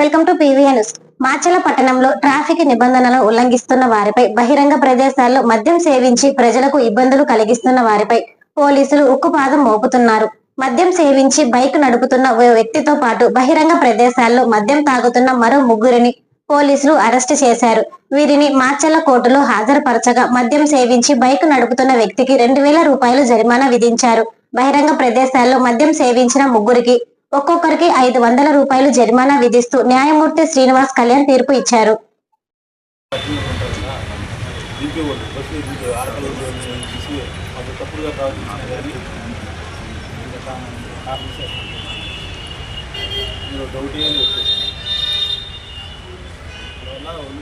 Welcome to PVN news. Macherla పట్టణంలో traffic నిబంధనలను ఉల్లంఘిస్తున్న వారిపై బహిరంగ ప్రదేశాల్లో మద్యం సేవించి ప్రజలకు ఇబ్బందులు కలిగిస్తున్న వారిపై పోలీసులు ఉక్కుపాదం మోపుతున్నారు. మద్యం సేవించి బైక్ నడుపుతున్న ఓ వ్యక్తితో పాటు బహిరంగ ప్రదేశాల్లో మద్యం తాగుతున్న మరో ముగ్గురిని పోలీసులు అరెస్టు చేశారు. వీరిని మాచల్ల కోర్టులో హాజరుపరచగా మద్యం సేవించి బైక్ నడుపుతున్న వ్యక్తికి రెండు వేల రూపాయలు జరిమానా విధించారు. బహిరంగ ప్రదేశాల్లో మద్యం సేవించిన ముగ్గురికి ఒక్కొక్కరికి ఐదు వందల రూపాయలు జరిమానా విధిస్తూ న్యాయమూర్తి శ్రీనివాస్ కళ్యాణ్ తీర్పు ఇచ్చారు.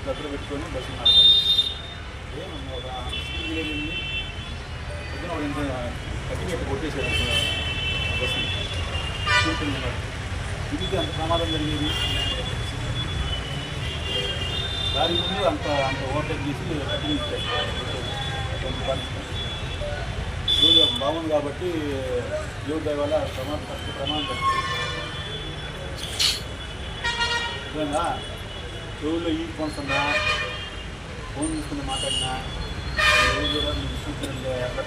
దగ్గర పెట్టుకొని బస్సు నడపండి ఒక కట్టి పెట్టి కొట్టేసారు కూర్చున్నారు ఇది అంత ప్రమాదం జరిగేది? దాని ముందు అంత అంత ఓవర్టేక్ చేసి కట్టించారు రోజు బాగుంది కాబట్టి దేవుడి వల్ల ప్రమాదం ఫస్ట్ ప్రమాదం నిజంగా చెవుల్లో ఈ ఫోన్స్ ఉన్నా ఫోన్ తీసుకుని మాట్లాడినా ఎవరు కూడా మీరు సూచనలు ఎక్కడ